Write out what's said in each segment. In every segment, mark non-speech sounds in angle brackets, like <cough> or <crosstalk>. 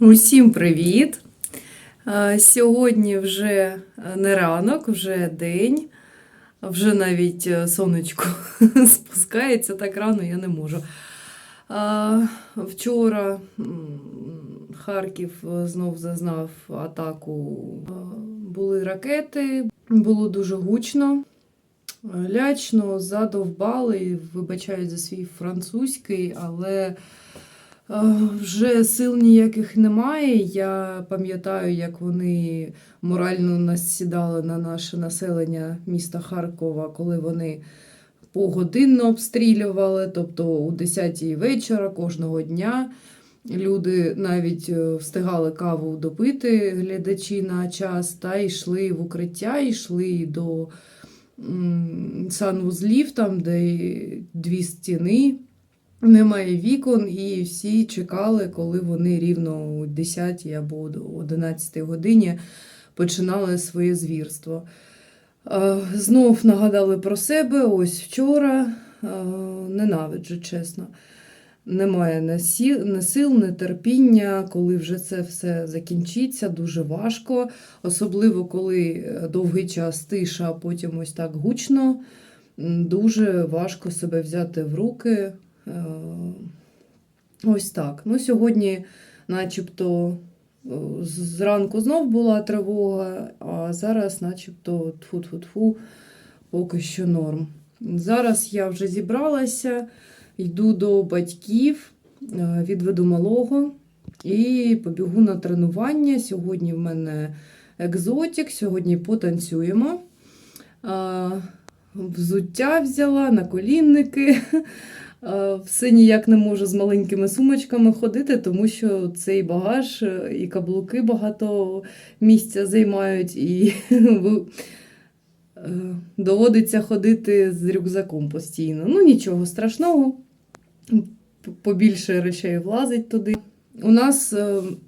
Усім привіт! Е, Сьогодні вже е, не ранок, вже день, вже навіть е, сонечко <laughs> спускається так рано, я не можу. Вчора Харків знов зазнав атаку. Були ракети, було дуже гучно. Лячно, задовбали, вибачають за свій французький, але Вже сил ніяких немає. Я пам'ятаю, як вони морально насідали на наше населення міста Харкова, коли вони погодинно обстрілювали, тобто у 10 вечора кожного дня. Люди навіть е, встигали каву допити, глядачі на час, та йшли в укриття, йшли до санвузлів, там, де дві стіни немає вікон, і всі чекали, коли вони рівно о 10 або о 11 годині починали своє звірство. Е, Знов нагадали про себе ось вчора. Е, Ненавиджу, чесно. Немає ні сил, ні терпіння, коли вже це все закінчиться, дуже важко. Особливо, коли е, довгий час тиша, а потім ось так гучно. Дуже важко себе взяти в руки. Е, Ось так. Ну, сьогодні, начебто, е, зранку знов була тривога, а зараз, начебто, тфу-тфу-тфу, поки що норм. Зараз я вже зібралася, йду до батьків, е, відведу малого і побігу на тренування. Сьогодні в мене екзотик, сьогодні потанцюємо. Взуття взяла, наколінники. <laughs> Е, Все ніяк не можу з маленькими сумочками ходити, тому що цей багаж е, і каблуки багато місця займають, і <laughs> е, доводиться ходити з рюкзаком постійно. Ну, нічого страшного, побільше речей влазить туди. У нас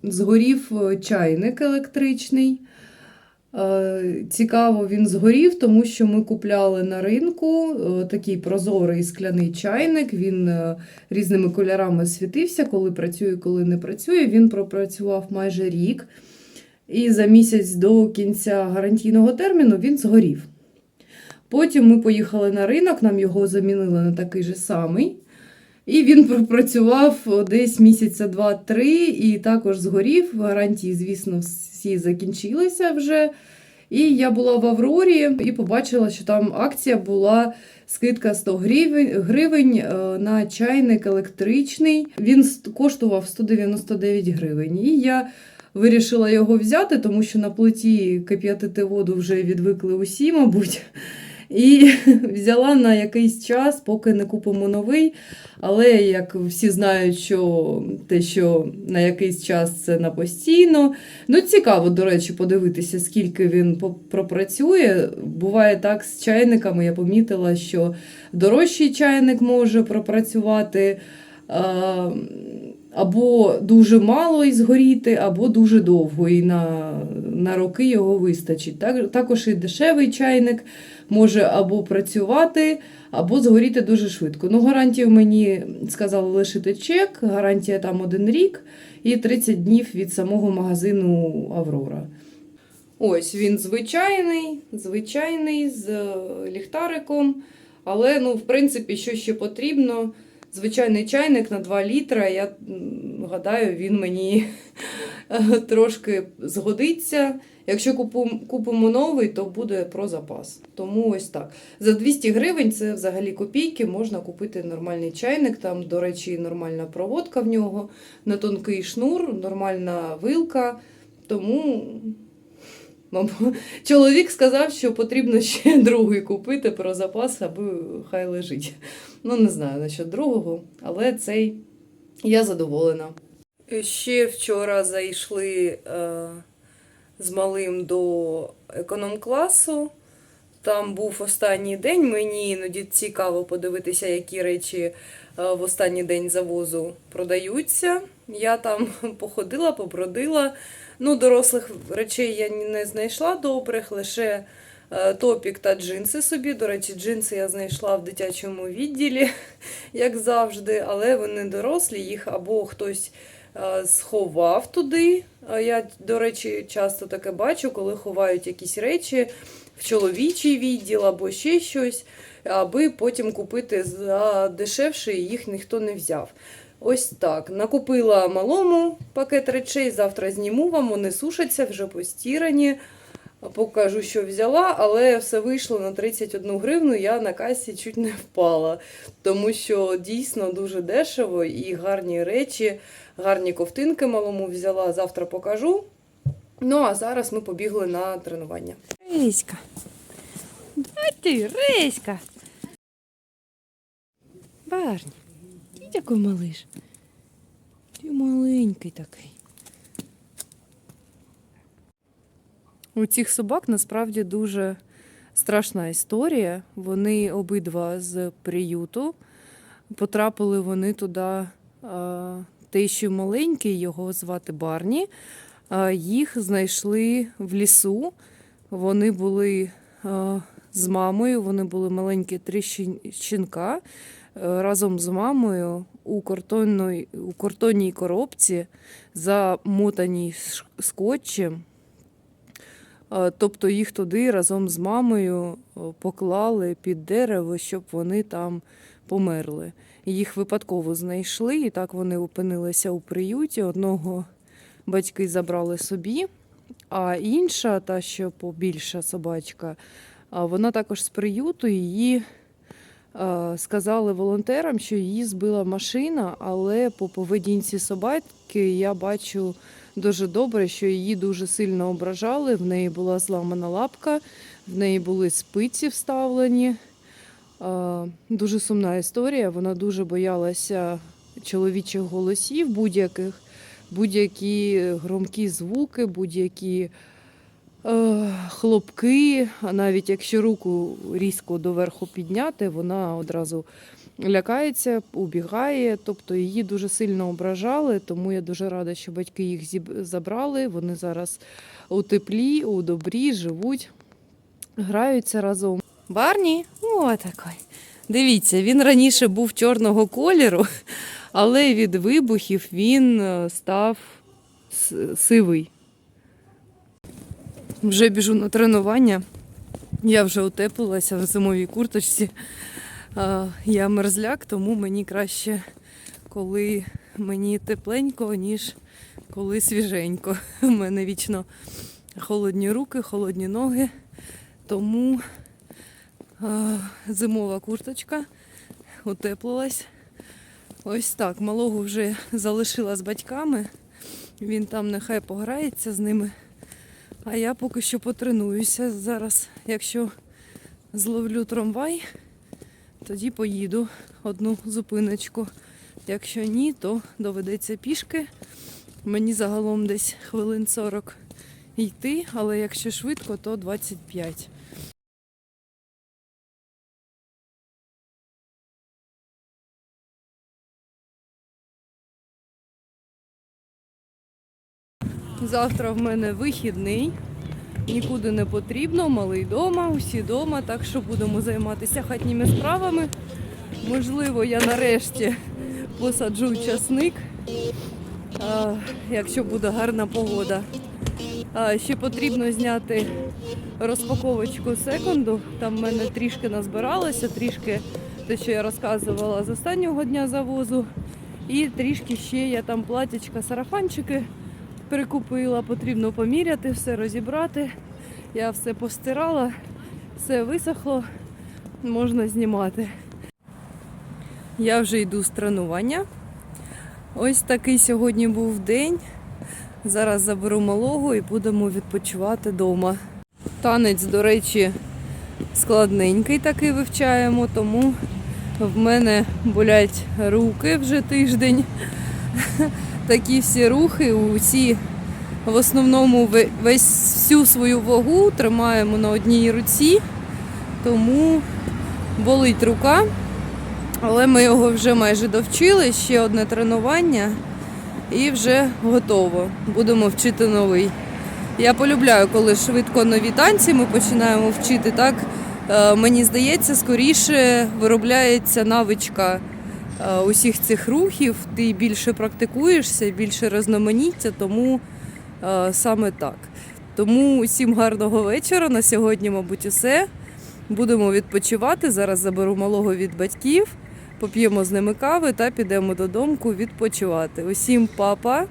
згорів чайник електричний. Е, Цікаво, він згорів, тому що ми купляли на ринку е, такий прозорий скляний чайник. Він е, різними кольорами світився, коли працює, коли не працює. Він пропрацював майже рік. І за місяць до кінця гарантійного терміну він згорів. Потім ми поїхали на ринок, нам його замінили на такий же самий. І він пропрацював десь місяця два-три, і також згорів. Гарантії, звісно, всі закінчилися вже. І я була в Аврорі і побачила, що там акція була скидка 100 гривень, е, на чайник електричний. Він коштував 199 гривень. І я вирішила його взяти, тому що на плиті кип'ятити воду вже відвикли усі, мабуть. І <laughs> взяла на якийсь час, поки не купимо новий. Але як всі знають, що те, що на якийсь час це на постійно. Ну, цікаво, до речі, подивитися, скільки він пропрацює. Буває так з чайниками. Я помітила, що дорожчий чайник може пропрацювати. Або дуже мало і згоріти, або дуже довго, і на, на роки його вистачить. Так, також і дешевий чайник може або працювати, або згоріти дуже швидко. Ну, гарантію мені сказали лишити чек, гарантія там один рік і 30 днів від самого магазину Аврора. Ось він звичайний, звичайний з е, ліхтариком. Але, ну, в принципі, що ще потрібно? Звичайний чайник на 2 літра. Я гадаю, він мені <laughs> трошки згодиться. Якщо купимо новий, то буде про запас. Тому ось так. За 200 гривень це взагалі копійки, можна купити нормальний чайник. Там, до речі, нормальна проводка в нього, на тонкий шнур, нормальна вилка. Тому чоловік сказав, що потрібно ще <laughs> другий купити про запас, аби хай лежить. Ну, не знаю насчет другого, але цей я задоволена. Ще вчора зайшли е, з малим до економ-класу. Там був останній день. Мені іноді цікаво подивитися, які речі в останній день завозу продаються. Я там <laughs> походила, побродила. Ну, дорослих речей я не знайшла добрих, лише е, топік та джинси собі. До речі, джинси я знайшла в дитячому відділі, <laughs> як завжди, але вони дорослі, їх або хтось е, сховав туди. Е, Я, до речі, часто таке бачу, коли ховають якісь речі в чоловічий відділ або ще щось, аби потім купити за дешевше і їх ніхто не взяв. Ось так. Накупила малому пакет речей, завтра зніму вам, вони сушаться, вже постірані. Покажу, що взяла, але все вийшло на 31 гривну. Я на касі чуть не впала, тому що дійсно дуже дешево і гарні речі, гарні ковтинки малому взяла. Завтра покажу. Ну а зараз ми побігли на тренування. Реська. Давай ти, Реська. Барні. Ти такий малиш. Ти маленький такий. У цих собак насправді дуже страшна історія. Вони обидва з приюту. Потрапили вони туди. Той, що маленький, його звати Барні. Їх знайшли в лісу. Вони були а, з мамою, вони були маленькі три щінка е, разом з мамою у картонній, у картонній коробці, замотаній скотчем. Е, Тобто їх туди разом з мамою е, поклали під дерево, щоб вони там померли. Їх випадково знайшли, і так вони опинилися у приюті. Одного батьки забрали собі, а інша, та що побільша собачка, вона також з приюту. Її сказали волонтерам, що її збила машина, але по поведінці собаки я бачу дуже добре, що її дуже сильно ображали. В неї була зламана лапка, в неї були спиці вставлені. Дуже сумна історія. Вона дуже боялася чоловічих голосів, будь-яких, будь-які громкі звуки, будь-які е, хлопки. Навіть якщо руку різко доверху підняти, вона одразу лякається, убігає. Тобто її дуже сильно ображали, тому я дуже рада, що батьки їх забрали. Вони зараз у теплі, у добрі, живуть, граються разом. Барні, о, такий. Дивіться, він раніше був чорного кольору, але від вибухів він е, став сивий. Вже біжу на тренування. Я вже утеплилася в зимовій курточці. Я мерзляк, тому мені краще, коли мені тепленько, ніж коли свіженько. <laughs> У мене вічно холодні руки, холодні ноги. Тому зимова курточка утеплилась. Ось так. Малого вже залишила з батьками. Він там нехай пограється з ними. А я поки що потренуюся. Зараз, якщо зловлю трамвай, тоді поїду одну зупиночку. Якщо ні, то доведеться пішки. Мені загалом десь хвилин 40 йти, але якщо швидко, то 25. Завтра в мене вихідний. Нікуди не потрібно, малий дома, усі дома, так що будемо займатися хатніми справами. Можливо, я нарешті посаджу часник, якщо буде гарна погода. Ще потрібно зняти розпаковочку секунду. Там в мене трішки назбиралося, трішки те, що я розказувала з останнього дня завозу. І трішки ще я там платячка, сарафанчики прикупила, потрібно поміряти, все розібрати. Я все постирала, все висохло, можна знімати. Я вже йду з тренування. Ось такий сьогодні був день. Зараз заберу малого і будемо відпочивати вдома. Танець, до речі, складненький такий вивчаємо, тому в мене болять руки вже тиждень. <laughs> Такі всі рухи, усі в основному весь всю свою вагу тримаємо на одній руці, тому болить рука. Але ми його вже майже довчили, ще одне тренування і вже готово. Будемо вчити новий. Я полюбляю, коли швидко нові танці ми починаємо вчити. Так е, мені здається, скоріше виробляється навичка усіх цих рухів, ти більше практикуєшся, більше різноманіття, тому е, саме так. Тому усім гарного вечора. На сьогодні, мабуть, усе. Будемо відпочивати. Зараз заберу малого від батьків, поп'ємо з ними кави та підемо додому відпочивати. Усім папа.